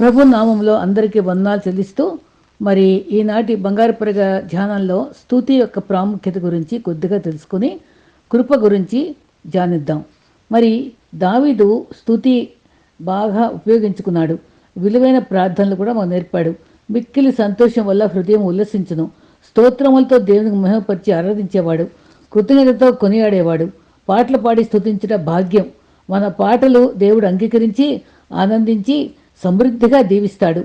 ప్రభు నామంలో అందరికీ వందనాలు చెల్లిస్తూ మరి ఈనాటి బంగారు పరగ ధ్యానంలో స్థుతి యొక్క ప్రాముఖ్యత గురించి కొద్దిగా తెలుసుకుని కృప గురించి ధ్యానిద్దాం మరి దావీదు స్థుతి బాగా ఉపయోగించుకున్నాడు. విలువైన ప్రార్థనలు కూడా మాకు నేర్పాడు. మిక్కిలి సంతోషం వల్ల హృదయం ఉల్లసించును. స్తోత్రములతో దేవునికి మహిమపరిచి ఆరాధించేవాడు. కృతజ్ఞతతో కొనియాడేవాడు. పాటలు పాడి స్థుతించడం భాగ్యం. మన పాటలు దేవుడు అంగీకరించి ఆనందించి సమృద్ధిగా దీవిస్తాడు.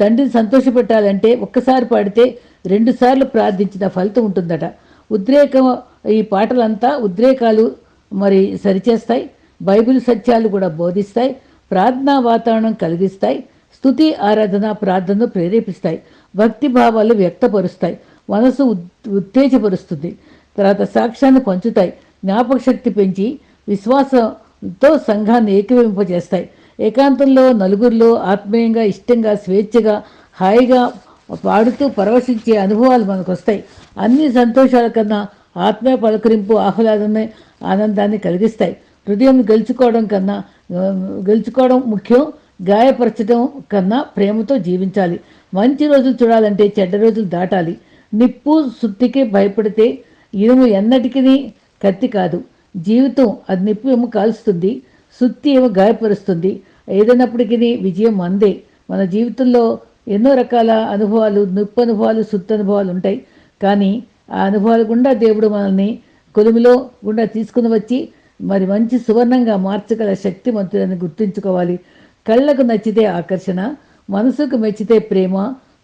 తండ్రిని సంతోషపెట్టాలంటే ఒక్కసారి పాడితే రెండుసార్లు ప్రార్థించిన ఫలితం ఉంటుందట. ఉద్రేకం ఈ పాటలంతా ఉద్రేకాలు మరి సరిచేస్తాయి. బైబిల్ సత్యాలు కూడా బోధిస్తాయి. ప్రార్థనా వాతావరణం కలిగిస్తాయి. స్తుతి ఆరాధన ప్రార్థనను ప్రేరేపిస్తాయి. భక్తి భావాలు వ్యక్తపరుస్తాయి. మనసు ఉత్- ఉత్తేజపరుస్తుంది. తర్వాత సాక్ష్యాన్ని పంచుతాయి. జ్ఞాపక శక్తి పెంచి విశ్వాసంతో సంఘాన్ని ఏకీవింపజేస్తాయి ఏకాంతంలో నలుగురిలో ఆత్మీయంగా ఇష్టంగా స్వేచ్ఛగా హాయిగా పాడుతూ పరవశించే అనుభవాలు మనకు వస్తాయి అన్ని సంతోషాల కన్నా ఆత్మీయ పలకరింపు ఆహ్లాదాన్ని ఆనందాన్ని కలిగిస్తాయి. హృదయం గెలుచుకోవడం కన్నా గెలుచుకోవడం ముఖ్యం. గాయపరచడం కన్నా ప్రేమతో జీవించాలి. మంచి రోజులు చూడాలంటే చెడ్డ రోజులు దాటాలి. నిప్పు సుత్తికి భయపడితే ఇనుము ఎన్నటికీ కత్తి కాదు. జీవితం అది నిప్పు ఏమో కాలుస్తుంది సుత్తి ఏమో గాయపరుస్తుంది. ఏదైనప్పటికీ విజయం అందే. మన జీవితంలో ఎన్నో రకాల అనుభవాలు నొప్పి అనుభవాలు సుత్తి అనుభవాలు ఉంటాయి. కానీ ఆ అనుభవాలు గుండా దేవుడు మనల్ని కొలుమిలో గుండా తీసుకుని వచ్చి మరి మంచి సువర్ణంగా మార్చగల శక్తిమంతులని గుర్తుంచుకోవాలి. కళ్ళకు నచ్చితే ఆకర్షణ మనసుకు మెచ్చితే ప్రేమ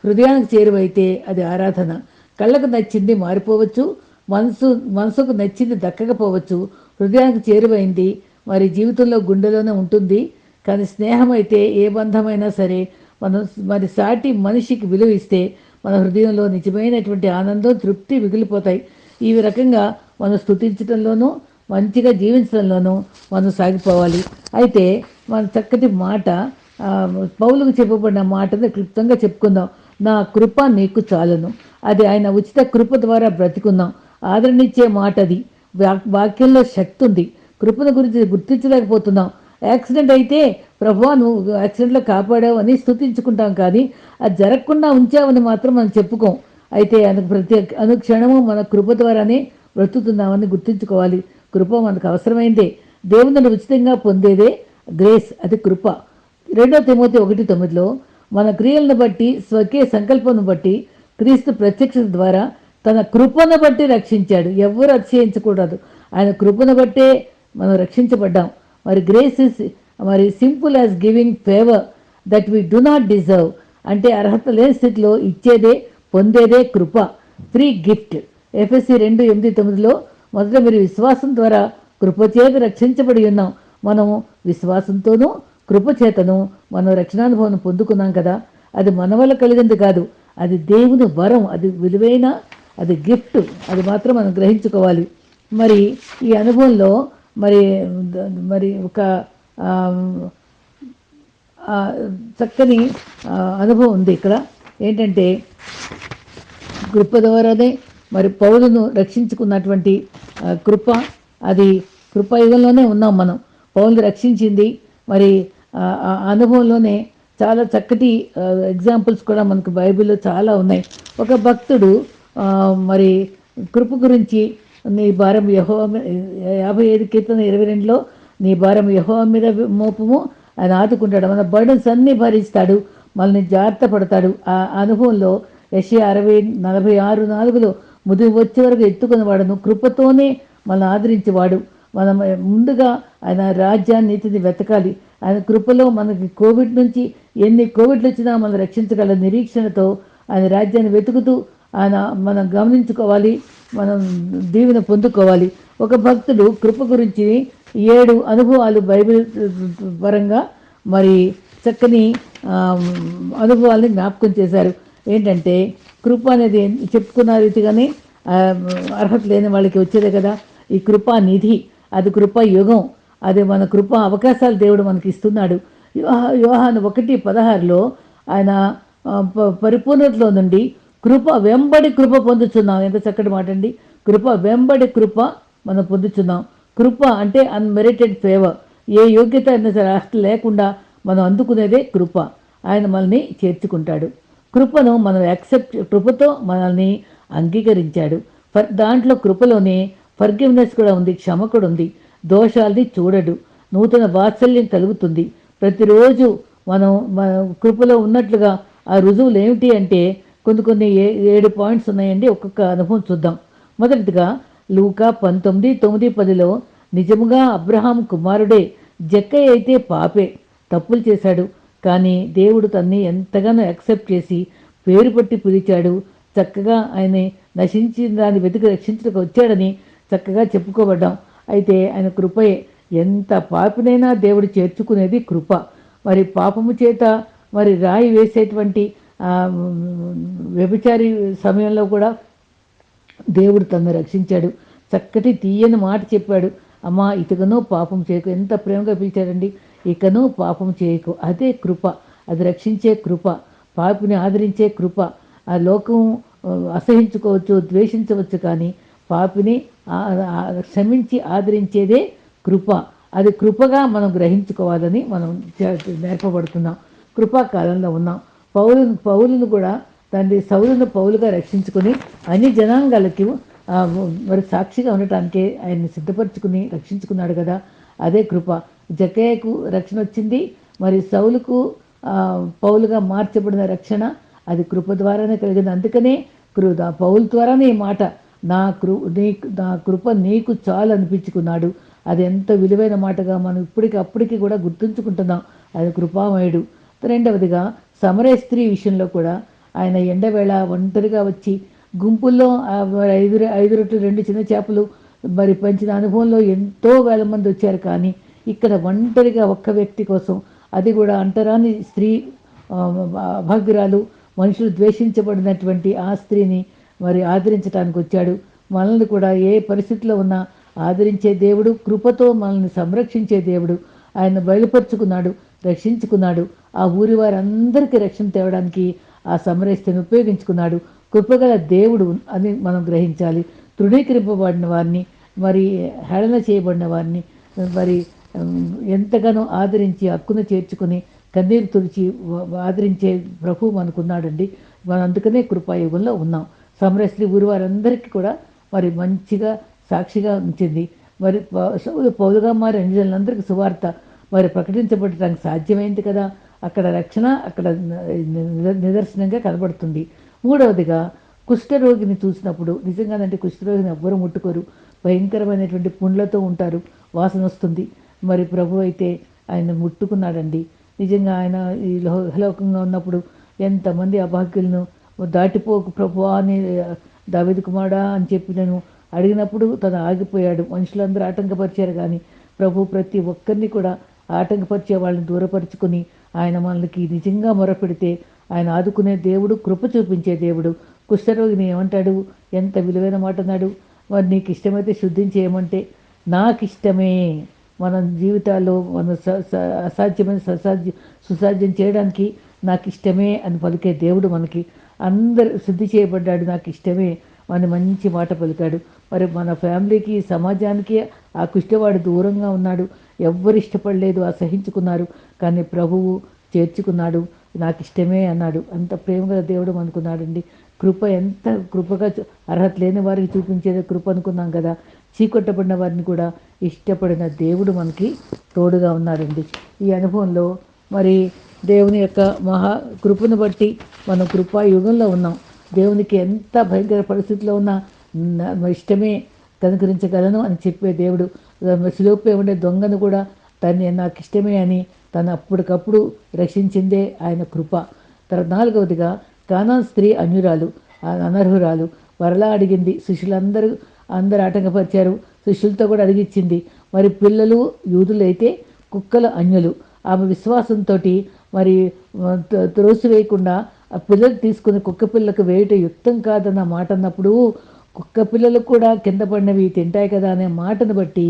హృదయానికి చేరువైతే అది ఆరాధన. కళ్ళకు నచ్చింది మారిపోవచ్చు మనసు మనసుకు నచ్చింది దక్కకపోవచ్చు హృదయానికి చేరువైంది మరి జీవితంలో గుండెలోనే ఉంటుంది. కానీ స్నేహం అయితే ఏ బంధమైనా సరే మనం మరి సాటి మనిషికి విలువ ఇస్తే మన హృదయంలో నిజమైనటువంటి ఆనందం తృప్తి మిగిలిపోతాయి. ఈ రకంగా మనం స్థుతించడంలోనూ మంచిగా జీవించడంలోనూ మనం సాగిపోవాలి. అయితే మన చక్కటి మాట పౌలకు పౌలుకు చెప్పబడిన మాటను క్లుప్తంగా చెప్పుకుందాం. నా కృప నీకు చాలును. అది ఆయన ఉచిత కృప ద్వారా బ్రతికుందాం ఆదరణిచ్చే మాట అది వాక్- వాక్యంలో శక్తి ఉంది. కృపను గురించి గుర్తించలేకపోతున్నాం. యాక్సిడెంట్ అయితే ప్రభా నువ్వు యాక్సిడెంట్లో కాపాడావు అని స్థుతించుకుంటాం కానీ అది జరగకుండా ఉంచావని మాత్రం మనం చెప్పుకోం. అయితే అను ప్రతి అనుక్షణము మన కృప ద్వారానే బ్రతుకుతున్నామని గుర్తుంచుకోవాలి. కృప మనకు అవసరమైందే. దేవుని ఉచితంగా పొందేదే గ్రేస్ అది కృప. రెండో తిమోతి ఒకటి తొమ్మిదిలో మన క్రియలను బట్టి స్వకీయ సంకల్పను బట్టి క్రీస్తు ప్రత్యక్షత ద్వారా తన కృపను బట్టి రక్షించాడు. ఎవరు అతిశయించకూడదు. ఆయన కృపను బట్టే మనం రక్షించబడ్డాం. మరి గ్రేస్ ఇస్ మరి simple as giving favour that we do not deserve అంటే అర్హత లేని స్థితిలో ఇచ్చేదే పొందేదే కృప. ఫ్రీ గిఫ్ట్ ఎఫ్ఎస్సి రెండు ఎనిమిది తొమ్మిదిలో మొదట మీరు విశ్వాసం ద్వారా కృపచేత రక్షించబడి ఉన్నాం. మనము విశ్వాసంతోనూ కృపచేతను మనం రక్షణానుభవం పొందుకున్నాం కదా. అది మన వల్ల కలిగింది కాదు. అది దేవుని వరం అది విలువైన అది గిఫ్ట్ అది మాత్రం మనం గ్రహించుకోవాలి. మరి ఈ అనుభవంలో మరి మరి ఒక చక్కని అనుభవం ఉంది ఇక్కడ. ఏంటంటే కృప ద్వారానే మరి పౌలును రక్షించుకున్నటువంటి కృప. అది కృపాయుగంలోనే ఉన్నాం మనం. పౌలు రక్షించింది మరి ఆ, అనుభవంలోనే చాలా చక్కటి ఎగ్జాంపుల్స్ కూడా మనకు బైబిల్లో చాలా ఉన్నాయి. ఒక భక్తుడు మరి కృప గురించి నీ భారం యహో యాభై ఐదు కీర్తన ఇరవై రెండులో నీ భారం యహో మీద మోపము. ఆయన ఆదుకుంటాడు. మన బర్డన్స్ అన్నీ భరిస్తాడు. మనల్ని జాగ్రత్త పడతాడు ఆ అనుభవంలో యశ అరవై నలభై ఆరు నాలుగులో ముదిరి వచ్చే వరకు ఎత్తుకుని వాడును. కృపతోనే మనల్ని ఆదరించేవాడు. మనం ముందుగా ఆయన రాజ్యాన్ని నీతిని వెతకాలి. ఆయన కృపలో మనకి కోవిడ్ నుంచి ఎన్ని కోవిడ్లు వచ్చినా మనం రక్షించగల నిరీక్షణతో ఆయన రాజ్యాన్ని వెతుకుతూ ఆయన మనం గమనించుకోవాలి. మనం దీవెన పొందుకోవాలి. ఒక భక్తుడు కృప గురించి ఏడు అనుభవాలు బైబిల్ పరంగా మరి చక్కని అనుభవాలని జ్ఞాపకం చేశారు. ఏంటంటే కృప అనేది చెప్పుకున్న రీతిగానే అర్హత లేని వాళ్ళకి వచ్చేదే కదా. ఈ కృపా నిధి అది కృపా యుగం అది మన కృప అవకాశాలు దేవుడు మనకి ఇస్తున్నాడు. యోహా ఒకటి పదహారులో ఆయన ప- పరిపూర్ణతలో నుండి కృప వెంబడి కృప పొందుతున్నాం ఎంత చక్కటి మాట అండి. కృప వెంబడి కృప మనం పొందుతున్నాం కృప అంటే అన్మెరిటెడ్ ఫేవర్ ఏ యోగ్యత అయినా సరే అసలు లేకుండా మనం అందుకునేదే కృప. ఆయన మనల్ని చేర్చుకుంటాడు. కృపను మనం యాక్సెప్ట్ కృపతో మనల్ని అంగీకరించాడు. ఫర్ దాంట్లో కృపలోనే ఫర్గివ్నెస్ కూడా ఉంది క్షమ కూడా ఉంది. దోషాల్ని చూడడు. నూతన వాత్సల్యం కలుగుతుంది. ప్రతిరోజు మనం మన కృపలో ఉన్నట్లుగా ఆ రుజువులు ఏమిటి అంటే కొన్ని కొన్ని ఏ ఏడు పాయింట్స్ ఉన్నాయండి. ఒక్కొక్క అనుభవం చూద్దాం. మొదటిదిగా లూకా పంతొమ్మిది తొమ్మిది పదిలో నిజముగా అబ్రహాం కుమారుడే జక్కయ్య అయితే పాపే తప్పులు చేశాడు. కానీ దేవుడు తన్ని ఎంతగానో యాక్సెప్ట్ చేసి పేరు పట్టి పిలిచాడు. చక్కగా ఆయన నశించిన దాన్ని వెతికి రక్షించడానికి వచ్చాడని చక్కగా చెప్పుకోబడ్డాం. అయితే ఆయన కృపయే ఎంత పాపినైనా దేవుడు చేర్చుకునేది కృప. మరి పాపము చేత మరి రాయి వేసేటువంటి వ్యభిచారి సమయంలో కూడా దేవుడు తనను రక్షించాడు. చక్కటి తీయని మాట చెప్పాడు. అమ్మా ఇతకనో పాపం చేయకు. ఎంత ప్రేమగా పిలిచాడండి. ఇకను పాపం చేయకు. అదే కృప. అది రక్షించే కృప. పాపిని ఆదరించే కృప. ఆ లోకం అసహించుకోవచ్చు ద్వేషించవచ్చు కానీ పాపిని క్షమించి ఆదరించేదే కృప. అది కృపగా మనం గ్రహించుకోవాలని మనం నేర్పబడుతున్నాం. కృపా కాలంలో ఉన్నాం. పౌలును పౌలును కూడా తండ్రి సౌలును పౌలుగా రక్షించుకుని అన్ని జనాంగాలకి మరి సాక్షిగా ఉండటానికి ఆయన్ని సిద్ధపరచుకుని రక్షించుకున్నాడు కదా. అదే కృప. జకయ్యకు రక్షణ వచ్చింది. మరి సౌలుకు పౌలుగా మార్చబడిన రక్షణ అది కృప ద్వారానే కలిగింది. అందుకనే కృ పౌలు ద్వారానే ఈ మాట నా కృ నీ నా కృప నీకు చాలు అనిపించుకున్నాడు. అది ఎంత విలువైన మాటగా మనం ఇప్పటికి అప్పటికి కూడా గుర్తుంచుకుంటున్నాం. అది కృపామయుడు. రెండవదిగా సమరే స్త్రీ విషయంలో కూడా ఆయన ఎండవేళ ఒంటరిగా వచ్చి గుంపుల్లో ఐదు ఐదు రొట్టెలు రెండు చిన్న చేపలు మరి పంచిన అనుభవంలో ఎంతో వేల మంది వచ్చారు. కానీ ఇక్కడ ఒంటరిగా ఒక్క వ్యక్తి కోసం అది కూడా అంటరాని స్త్రీ ఆ, అభాగ్యురాలు మనుషులు ద్వేషించబడినటువంటి ఆ స్త్రీని మరి ఆదరించడానికి వచ్చాడు. మనల్ని కూడా ఏ పరిస్థితిలో ఉన్నా ఆదరించే దేవుడు కృపతో మనల్ని సంరక్షించే దేవుడు ఆయన బయలుపరుచుకున్నాడు. రక్షించుకున్నాడు. ఆ ఊరి వారందరికీ రక్షణ తేవడానికి ఆ సమరస్థిని ఉపయోగించుకున్నాడు. కృపగల దేవుడు అని మనం గ్రహించాలి. తృణీకరింపబడిన వారిని మరి హేళన చేయబడిన వారిని మరి ఎంతగానో ఆదరించి హక్కును చేర్చుకుని కన్నీరు తుడిచి ఆదరించే ప్రభు మనకున్నాడండి. మనం అందుకనే కృపాయుగంలో ఉన్నాం. సమరశ్రీ ఊరి వారందరికీ కూడా మరి మంచిగా సాక్షిగా ఉంచింది. మరి పౌరుగా పౌలుగా మారి అంజనులందరికీ సువార్త మరి ప్రకటించబడటానికి సాధ్యమైంది కదా. అక్కడ రక్షణ అక్కడ నిదర్శనంగా కనబడుతుంది. మూడవదిగా కుష్ఠరోగిని చూసినప్పుడు నిజంగానంటే కుష్ఠరోగిని ఎవ్వరూ ముట్టుకోరు. భయంకరమైనటువంటి పుండ్లతో ఉంటారు. వాసన వస్తుంది. మరి ప్రభు అయితే ఆయన ముట్టుకున్నాడండి. నిజంగా ఆయన ఈ లోకంగా ఉన్నప్పుడు ఎంతమంది అభాగ్యులను దాటిపోకు ప్రభు అని దావిది కుమారా అని చెప్పి నేను అడిగినప్పుడు తను ఆగిపోయాడు. మనుషులందరూ ఆటంకపరిచారు కానీ ప్రభు ప్రతి ఒక్కరిని కూడా ఆటంకపరిచే వాళ్ళని దూరపరుచుకుని ఆయన మనకి నిజంగా మొరపెడితే ఆయన ఆదుకునే దేవుడు కృప చూపించే దేవుడు. కుష్ఠరోగిని ఏమంటాడు? ఎంత విలువైన మాట అన్నాడు? మరి నీకు ఇష్టమైతే శుద్ధించేయమంటే నాకు ఇష్టమే మన జీవితాల్లో మన స- స- అసాధ్యమైన ససాధ్య సుసాధ్యం చేయడానికి నాకు ఇష్టమే అని పలికే దేవుడు మనకి. అందరు శుద్ధి చేయబడ్డాడు నాకు ఇష్టమే వాడిని మంచి మాట పలికాడు. మరి మన ఫ్యామిలీకి సమాజానికి ఆ కుష్టివాడు దూరంగా ఉన్నాడు. ఎవ్వరు ఇష్టపడలేదు అసహించుకున్నారు కానీ ప్రభువు చేర్చుకున్నాడు. నాకు ఇష్టమే అన్నాడు. అంత ప్రేమగా దేవుడు అనుకున్నాడండి. కృప ఎంత కృపగా చూ- అర్హత లేని వారికి చూపించేది కృప అనుకున్నాం కదా. చీకొట్టబడిన వారిని కూడా ఇష్టపడిన దేవుడు మనకి తోడుగా ఉన్నాడండి. ఈ అనుభవంలో మరి దేవుని యొక్క మహా కృపను బట్టి మనం కృపా యుగంలో ఉన్నాం. దేవునికి ఎంత భయంకర పరిస్థితిలో ఉన్నా నా- ఇష్టమే కనుకరించగలను అని చెప్పే దేవుడు సులోపే ఉండే దొంగను కూడా తన్ని నాకు ఇష్టమే అని తను అప్పటికప్పుడు రక్షించిందే ఆయన కృప. తర్వాత నాలుగవదిగా కానా స్త్రీ అన్యురాలు అనర్హురాలు వరలా అడిగింది. శిష్యులందరూ అందరు ఆటంకపరిచారు. శిష్యులతో కూడా అడిగిచ్చింది. మరి పిల్లలు యూదులైతే కుక్కల అన్యులు. ఆమె విశ్వాసంతో మరి ఆ, వేయకుండా త్రోసివేయకుండా ఆ పిల్లలు తీసుకుని కుక్క పిల్లకు వేయట యుక్తం కాదన్న మాట అన్నప్పుడు కుక్క పిల్లలు కూడా కింద పడినవి తింటాయి కదా అనే మాటను బట్టి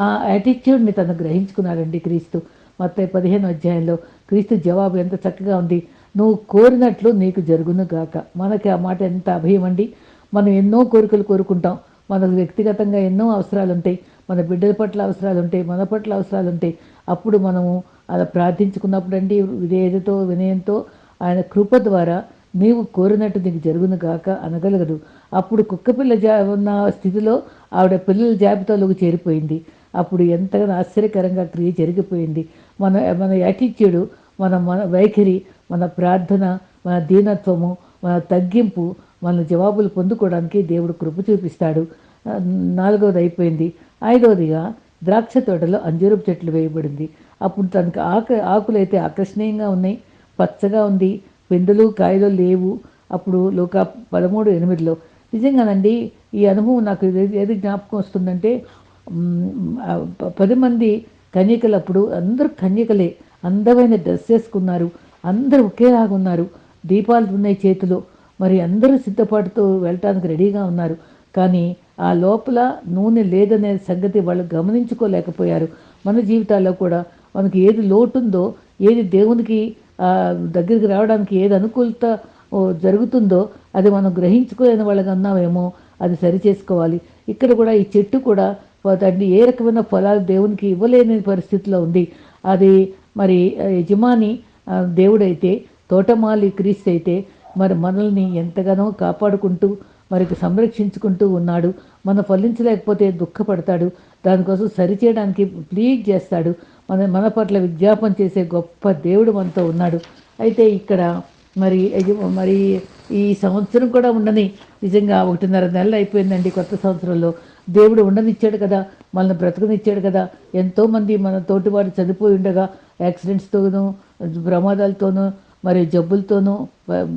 ఆ యాటిట్యూడ్ని తను గ్రహించుకున్నాడండి క్రీస్తు. మొత్తం పదిహేను అధ్యాయంలో క్రీస్తు జవాబు ఎంత చక్కగా ఉంది. నువ్వు కోరినట్లు నీకు జరుగును గాక. మనకి ఆ మాట ఎంత అభయం అండి. మనం ఎన్నో కోరికలు కోరుకుంటాం. మనకు వ్యక్తిగతంగా ఎన్నో అవసరాలు ఉంటాయి మన బిడ్డల పట్ల అవసరాలు ఉంటాయి మన పట్ల అవసరాలు ఉంటాయి అప్పుడు మనము అలా ప్రార్థించుకున్నప్పుడు అండి విధేయతతో వినయంతో ఆయన కృప ద్వారా నీవు కోరినట్టు నీకు జరుగును గాక అనగలగదు. అప్పుడు కుక్కపిల్ల జా ఉన్న స్థితిలో ఆవిడ పిల్లల జాబితాలోకి చేరిపోయింది. అప్పుడు ఎంతగానో ఆశ్చర్యకరంగా క్రియ జరిగిపోయింది. మన మన యాటిట్యూడు మన మన వైఖరి మన ప్రార్థన మన దీనత్వము మన తగ్గింపు మన జవాబులు పొందుకోవడానికి దేవుడు కృప చూపిస్తాడు. నాలుగవది అయిపోయింది. ఐదవదిగా ద్రాక్ష తోటలో అంజూరపు చెట్లు వేయబడింది. అప్పుడు తనకు ఆక ఆకులు అయితే ఆకర్షణీయంగా ఉన్నాయి. పచ్చగా ఉంది పిందెలు కాయలు లేవు. అప్పుడు లోక పదమూడు ఎనిమిదిలో నిజంగానండి ఈ అనుభవం నాకు ఏది జ్ఞాపకం వస్తుందంటే ప- పది మంది కన్యకలు అప్పుడు అందరూ కన్యకలే అందమైన డ్రెస్ వేసుకున్నారు అందరూ ఒకేలాగా ఉన్నారు దీపాలు ఉన్నాయి చేతిలో. మరి అందరూ సిద్ధపాటుతో వెళ్ళటానికి రెడీగా ఉన్నారు. కానీ ఆ లోపల నూనె లేదనే సంగతి వాళ్ళు గమనించుకోలేకపోయారు. మన జీవితాల్లో కూడా మనకి ఏది లోటుందో ఏది దేవునికి దగ్గరికి రావడానికి ఏది అనుకూలత ఓ, జరుగుతుందో అది మనం గ్రహించుకోలేని వాళ్ళకి అన్నామేమో అది సరి చేసుకోవాలి. ఇక్కడ కూడా ఈ చెట్టు కూడా దాన్ని ఏ రకమైన ఫలాలు దేవునికి ఇవ్వలేని పరిస్థితిలో ఉంది. అది మరి యజమాని దేవుడైతే తోటమాలి క్రీస్తు అయితే మరి మనల్ని ఎంతగానో కాపాడుకుంటూ మరి సంరక్షించుకుంటూ ఉన్నాడు. మనం ఫలించలేకపోతే దుఃఖపడతాడు. దానికోసం సరిచేయడానికి ప్లీజ్ చేస్తాడు. మన మన పట్ల విజ్ఞాపన చేసే గొప్ప దేవుడు మనతో ఉన్నాడు. అయితే ఇక్కడ మరి మరి ఈ సంవత్సరం కూడా ఉండని నిజంగా ఒకటిన్నర నెలలు అయిపోయిందండి కొత్త సంవత్సరంలో. దేవుడు ఉండనిచ్చాడు కదా. మనల్ని బ్రతకనిచ్చాడు కదా. ఎంతోమంది మన తోటివారు చనిపోయి ఉండగా యాక్సిడెంట్స్తోనూ ప్రమాదాలతోనూ మరి జబ్బులతోనూ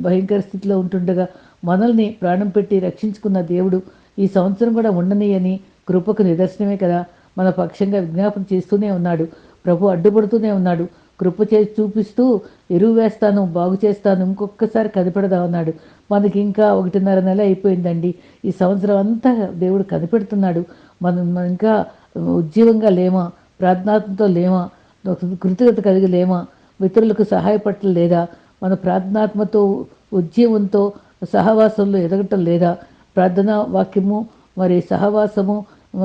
భయంకర స్థితిలో ఉంటుండగా మనల్ని ప్రాణం పెట్టి రక్షించుకున్న దేవుడు ఈ సంవత్సరం కూడా ఉండని అని కృపకు నిదర్శనమే కదా. మన పక్షంగా విజ్ఞాపన చేస్తూనే ఉన్నాడు. ప్రభు అడ్డుపడుతూనే ఉన్నాడు. కృప చేసి చూపిస్తూ ఎరువు వేస్తాను బాగు చేస్తాను ఇంకొకసారి కనిపెడదాం ఉన్నాడు మనకి ఇంకా ఒకటిన్నర నెల అయిపోయిందండి. ఈ సంవత్సరం అంతా దేవుడు కనిపెడుతున్నాడు. మనం మనం ఇంకా ఉజ్జీవంగా లేమా? ప్రార్థనాత్మతో లేమా? కృతజ్ఞత కలిగి లేమా? మిత్రులకు సహాయపడటం లేదా? మన ప్రార్థనాత్మతో ఉజ్జీవంతో సహవాసంలో ఎదగటం లేదా? ప్రార్థనా వాక్యము మరి సహవాసము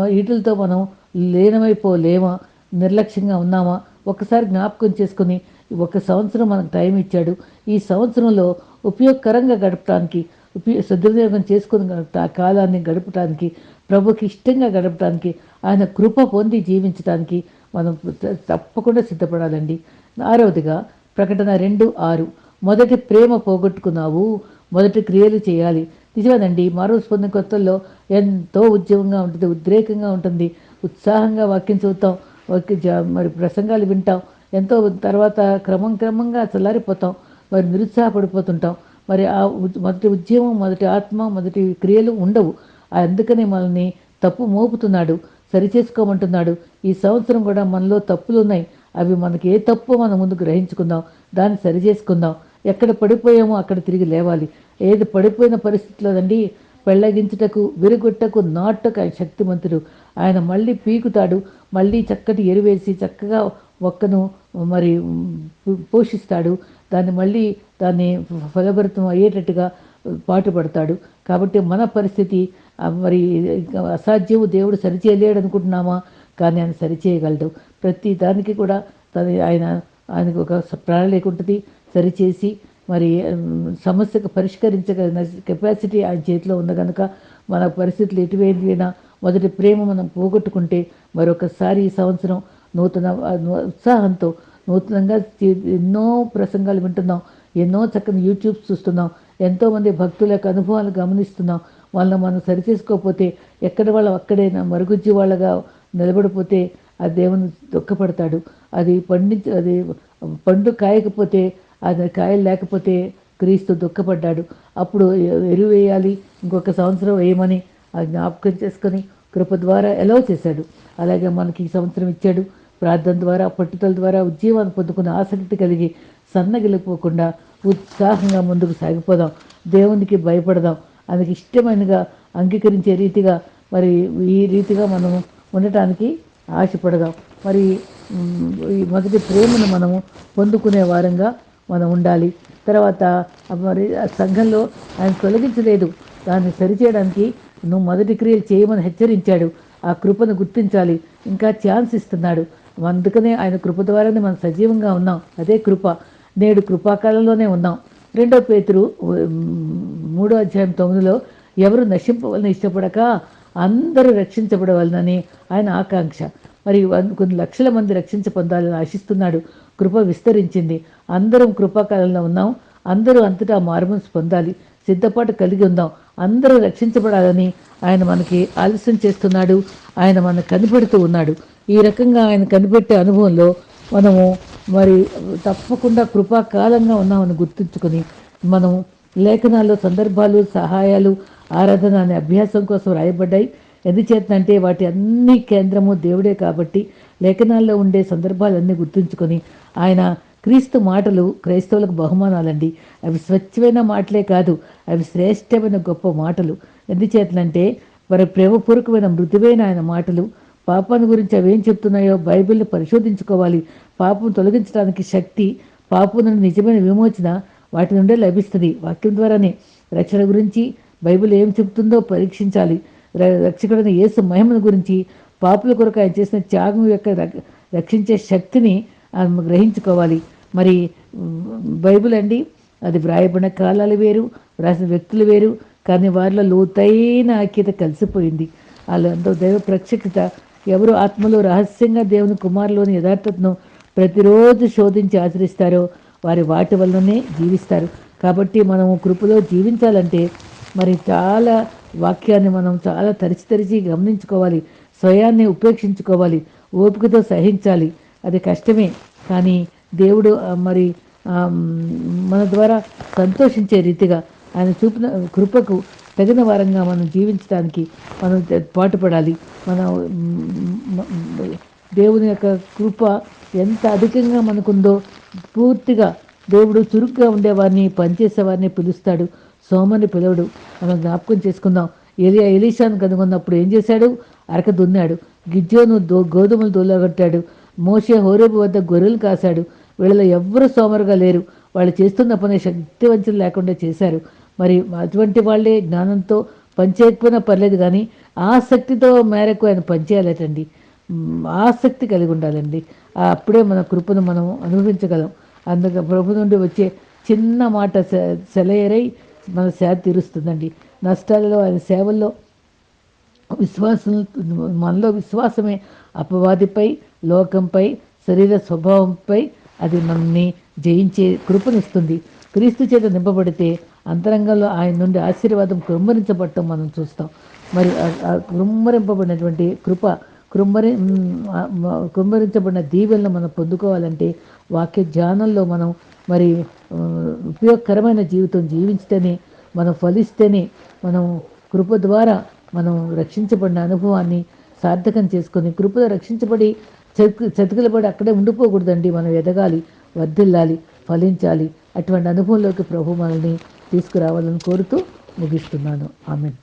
వీటితో మనం లీనమైపోలేమా నిర్లక్ష్యంగా ఉన్నామా? ఒకసారి జ్ఞాపకం చేసుకుని ఒక సంవత్సరం మనకు టైం ఇచ్చాడు. ఈ సంవత్సరంలో ఉపయోగకరంగా గడపడానికి ఉపయోగ సద్వినియోగం చేసుకుని గడప- ఆ కాలాన్ని గడపడానికి ప్రభుకి ఇష్టంగా గడపడానికి ఆయన కృప పొంది జీవించడానికి మనం తప్పకుండా సిద్ధపడాలండి. ఆరవదిగా ప్రకటన రెండు ఆరు. మొదటి ప్రేమ పోగొట్టుకున్నావు మొదటి క్రియలు చేయాలి. నిజమేనండి మరో స్పందన కొత్తల్లో ఎంతో ఉద్యమంగా ఉంటుంది ఉద్రేకంగా ఉంటుంది ఉత్సాహంగా వాక్యం చదువుతాం. ఓకే జ- మరి ప్రసంగాలు వింటాం. ఎంతో తర్వాత క్రమం క్రమంగా చల్లారిపోతాం. మరి నిరుత్సాహపడిపోతుంటాం. మరి ఆ ఉ- మొదటి ఉద్యమం మొదటి ఆత్మ మొదటి క్రియలు ఉండవు. అందుకనే మనల్ని తప్పు మోపుతున్నాడు సరిచేసుకోమంటున్నాడు. ఈ సంవత్సరం కూడా మనలో తప్పులు ఉన్నాయి. అవి మనకి ఏ తప్పు మనం ముందు గ్రహించుకుందాం. దాన్ని సరి చేసుకుందాం ఎక్కడ పడిపోయామో అక్కడ తిరిగి లేవాలి. ఏది పడిపోయిన పరిస్థితిలో అండి పెళ్ళగించుటకు విరుగొట్టకు నాటుకు ఆయన శక్తిమంతుడు. ఆయన మళ్ళీ పీకుతాడు మళ్ళీ చక్కటి ఎరువేసి చక్కగా ఒక్కను మరి పోషిస్తాడు దాన్ని మళ్ళీ దాన్ని ఫలభరితం అయ్యేటట్టుగా పాటుపడతాడు. కాబట్టి మన పరిస్థితి మరి అసాధ్యము దేవుడు సరిచేయలేడు అనుకుంటున్నామా కానీ ఆయన సరిచేయగలడు. ప్రతి దానికి కూడా తన ఆయన ఆయనకు ఒక స- లేకుంటుంది. ఉంటుంది సరిచేసి మరి సమస్యకు పరిష్కరించగలిగిన కెపాసిటీ ఆయన చేతిలో ఉంది కనుక మన పరిస్థితులు ఎటువైనా మొదటి ప్రేమ మనం పోగొట్టుకుంటే మరొకసారి ఈ సంవత్సరం నూతన ఉత్సాహంతో నూతనంగా చే- ఎన్నో ప్రసంగాలు వింటున్నాం ఎన్నో చక్కని యూట్యూబ్స్ చూస్తున్నాం ఎంతోమంది భక్తుల యొక్క అనుభవాలు గమనిస్తున్నాం. వాళ్ళని మనం సరిచేసుకోకపోతే ఎక్కడ వాళ్ళు అక్కడైనా మరుగుజ్జి వాళ్ళగా నిలబడిపోతే ఆ దేవుని దుఃఖపడతాడు. అది పండించ అది పండు కాయకపోతే అది కాయలు లేకపోతే క్రీస్తు దుఃఖపడ్డాడు. అప్పుడు ఎరువు వేయాలి ఇంకొక సంవత్సరం వేయమని ఆ జ్ఞాపకం చేసుకొని కృప ద్వారా ఎలవ్ చేశాడు. అలాగే మనకి ఈ సంవత్సరం ఇచ్చాడు. ప్రార్థన ద్వారా పట్టుదల ద్వారా ఉద్యమాన్ని పొందుకున్న ఆసక్తి కలిగి సన్నగిలిపోకుండా ఉత్సాహంగా ముందుకు సాగిపోదాం. దేవునికి భయపడదాం. అందుకు ఇష్టమైనగా అంగీకరించే రీతిగా మరి ఈ రీతిగా మనము ఉండటానికి ఆశపడదాం. మరి ఈ మొదటి ప్రేమను మనము పొందుకునే వారంగా మనం ఉండాలి. తర్వాత మరి ఆ సంఘంలో ఆయన తొలగించలేదు. దాన్ని సరిచేయడానికి నువ్వు మొదటి క్రియలు చేయమని హెచ్చరించాడు. ఆ కృపను గుర్తించాలి. ఇంకా ఛాన్స్ ఇస్తున్నాడు. అందుకనే ఆయన కృప ద్వారానే మనం సజీవంగా ఉన్నాం. అదే కృప. నేడు కృపాకాలంలోనే ఉన్నాం. రెండో పేతురు మూడో అధ్యాయం తొమ్మిదిలో ఎవరు నశింపవలని ఇష్టపడక అందరూ రక్షించబడవలనని ఆయన ఆకాంక్ష. మరి కొన్ని లక్షల మంది రక్షించ పొందాలని ఆశిస్తున్నాడు. కృప విస్తరించింది. అందరం కృపాకాలంలో ఉన్నాం. అందరూ అంతటా మారుమనసు పొందాలి. సిద్ధపాటు కలిగి ఉందాం. అందరూ రక్షించబడాలని ఆయన మనకి ఆలస్యం చేస్తున్నాడు. ఆయన మనకు కనిపెడుతూ ఉన్నాడు. ఈ రకంగా ఆయన కనిపెట్టే అనుభవంలో మనము మరి తప్పకుండా కృపాకాలంగా ఉన్నామని గుర్తుంచుకొని మనం లేఖనాల్లో సందర్భాలు సహాయాలు ఆరాధన అనే అభ్యాసం కోసం రాయబడ్డాయి. ఎందుచేతనంటే వాటి అన్ని కేంద్రము దేవుడే కాబట్టి లేఖనాల్లో ఉండే సందర్భాలన్నీ గుర్తుంచుకొని ఆయన క్రీస్తు మాటలు క్రైస్తవులకు బహుమానాలండి. అవి స్వచ్ఛమైన మాటలే కాదు అవి శ్రేష్టమైన గొప్ప మాటలు. ఎందుచేతనంటే మరి ప్రేమపూర్వకమైన మృదువైన ఆయన మాటలు పాపాన్ని గురించి అవి ఏం చెప్తున్నాయో బైబిల్ని పరిశోధించుకోవాలి. పాపం తొలగించడానికి శక్తి పాపం నుండి నిజమైన విమోచన వాటి నుండే లభిస్తుంది. వాక్యం ద్వారానే రక్షణ గురించి బైబిల్ ఏం చెబుతుందో పరీక్షించాలి. రక్షకుడైన యేసు మహిమను గురించి పాపుల కొరకు ఆయన చేసిన త్యాగం యొక్క రక్షించే శక్తిని గ్రహించుకోవాలి. మరి బైబుల్ బైబిల్ అండి అది వ్రాయబడిన కాలాలు వేరు వ్రాసిన వ్యక్తులు వేరు కానీ వారిలో లోతైన ఐక్యత కలిసిపోయింది. వాళ్ళందరూ దైవ ప్రత్యక్షత ఎవరు ఆత్మలో రహస్యంగా దేవుని కుమారులోని యథార్థతను ప్రతిరోజు శోధించి ఆచరిస్తారో వారి వాటి వల్లనే జీవిస్తారు. కాబట్టి మనము కృపలో జీవించాలంటే మరి చాలా వాక్యాన్ని మనం చాలా తరిచి తరిచి గమనించుకోవాలి. స్వయాన్ని ఉపేక్షించుకోవాలి. ఓపికతో సహించాలి. అది కష్టమే. కానీ దేవుడు మరి మన ద్వారా సంతోషించే రీతిగా ఆయన చూపిన కృపకు తగిన వారంగా మనం జీవించడానికి మనం పాటుపడాలి. మన దేవుని యొక్క కృప ఎంత అధికంగా మనకుందో పూర్తిగా దేవుడు చురుగ్గా ఉండేవారిని పనిచేసేవారిని పిలుస్తాడు. సోమని పిలవడు. మనం జ్ఞాపకం చేసుకుందాం. ఎలియా ఎలీషాను కనుగొన్నప్పుడు ఏం చేశాడు? అరక దున్నాడు. గిజ్జోను దో గోధుమలు దోలగొట్టాడు. మోషే హోరేబు వద్ద గొర్రెలు కాశాడు. వీళ్ళలో ఎవ్వరూ సోమరుగా లేరు. వాళ్ళు చేస్తున్న పని శక్తివంచన లేకుండా చేశారు. మరి అటువంటి వాళ్ళే జ్ఞానంతో పనిచేయకపోయినా పర్లేదు కానీ ఆసక్తితో మేరకు ఆయన పనిచేయాలటండి ఆసక్తి కలిగి ఉండాలండి. అప్పుడే మన కృపను మనం అనుభవించగలం. అందుకే ప్రభు నుండి వచ్చే చిన్న మాట సెలయరై మన సేద తీరుస్తుందండి. నష్టాలలో ఆయన సేవల్లో విశ్వాసం మనలో విశ్వాసమే అపవాదిపై లోకంపై శరీర స్వభావంపై అది మనల్ని జయించే కృపనిస్తుంది. క్రీస్తు చేత నింపబడితే అంతరంగంలో ఆయన నుండి ఆశీర్వాదం కృంభరించబడటం మనం చూస్తాం. మరి కృంభరింపబడినటువంటి కృప కృంభరి కృంభరించబడిన దీవెలను మనం పొందుకోవాలంటే వాక్య ధ్యానంలో మనం మరి ఉపయోగకరమైన జీవితం జీవించితేనే మనం ఫలిస్తేనే మనం కృప ద్వారా మనం రక్షించబడిన అనుభవాన్ని సార్థకం చేసుకొని కృపలో రక్షించబడి చతికి చతికిలబడి అక్కడే ఉండిపోకూడదండి. మనం ఎదగాలి వర్ధిల్లాలి ఫలించాలి. అటువంటి అనుభవంలోకి ప్రభు మనల్ని తీసుకురావాలని కోరుతూ ముగిస్తున్నాను. ఆమెన్.